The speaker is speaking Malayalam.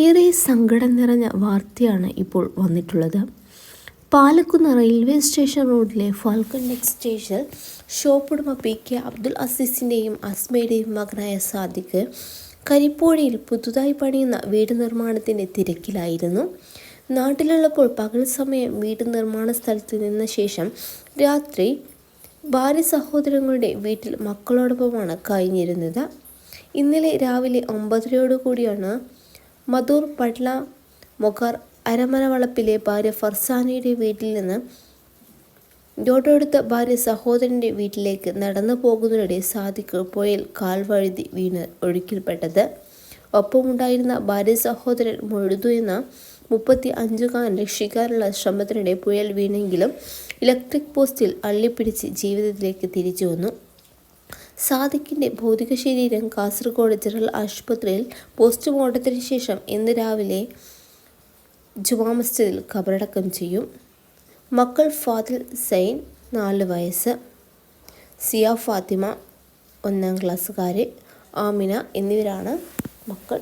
ഏറെ സങ്കടം നിറഞ്ഞ വാർത്തയാണ് ഇപ്പോൾ വന്നിട്ടുള്ളത്. പാലക്കുന്ന് റെയിൽവേ സ്റ്റേഷൻ റോഡിലെ ഫാൽക്കൺ സ്റ്റേഷൻ ഷോപ്പ് ഉടമ പി കെ അബ്ദുൽ അസീസിന്റെയും അസ്മയുടെയും മകനായ സാദിഖ് കരിപ്പോഴിയിൽ പുതുതായി പണിയുന്ന വീട് നിർമ്മാണത്തിന്റെ തിരക്കിലായിരുന്നു. നാട്ടിലുള്ളപ്പോൾ പകൽ സമയം വീട് നിർമ്മാണ സ്ഥലത്ത് നിന്ന ശേഷം രാത്രി ഭാര്യ സഹോദരങ്ങളുടെ വീട്ടിൽ മക്കളോടൊപ്പമാണ് കഴിഞ്ഞിരുന്നത്. ഇന്നലെ രാവിലെ ഒമ്പതരയോടുകൂടിയാണ് മധൂർ പട്ല മുഖർ അരമന വളപ്പിലെ ഭാര്യ ഫർസാനയുടെ വീട്ടിൽ നിന്ന് തൊട്ടടുത്ത ഭാര്യ സഹോദരന്റെ വീട്ടിലേക്ക് നടന്നു പോകുന്നതിനിടെ സാദിഖ് പുഴയിൽ കാൽവഴുതി വീണ് ഒഴുക്കിൽപ്പെട്ടത്. ഒപ്പമുണ്ടായിരുന്ന ഭാര്യ സഹോദരൻ മുഴുതു എന്ന മുപ്പത്തി അഞ്ചുകാരൻ രക്ഷിക്കാനുള്ള ശ്രമത്തിനിടെ പുഴയിൽ വീണെങ്കിലും ഇലക്ട്രിക് പോസ്റ്റിൽ അള്ളിപ്പിടിച്ച് ജീവിതത്തിലേക്ക് തിരിച്ചു വന്നു. സാദിഖിന്റെ ഭൗതിക ശരീരം കാസർഗോഡ് ജനറൽ ആശുപത്രിയിൽ പോസ്റ്റ്മോർട്ടത്തിന് ശേഷം ഇന്ന് രാവിലെ ജുമാ മസ്ജിദിൽ ഖബറടക്കം ചെയ്യും. മക്കൾ ഫാദിൽ സൈൻ നാല് വയസ്സ്. സിയ ഫാത്തിമ ഒന്നാം ക്ലാസ്സുകാർ ആമിന എന്നിവരാണ് മക്കൾ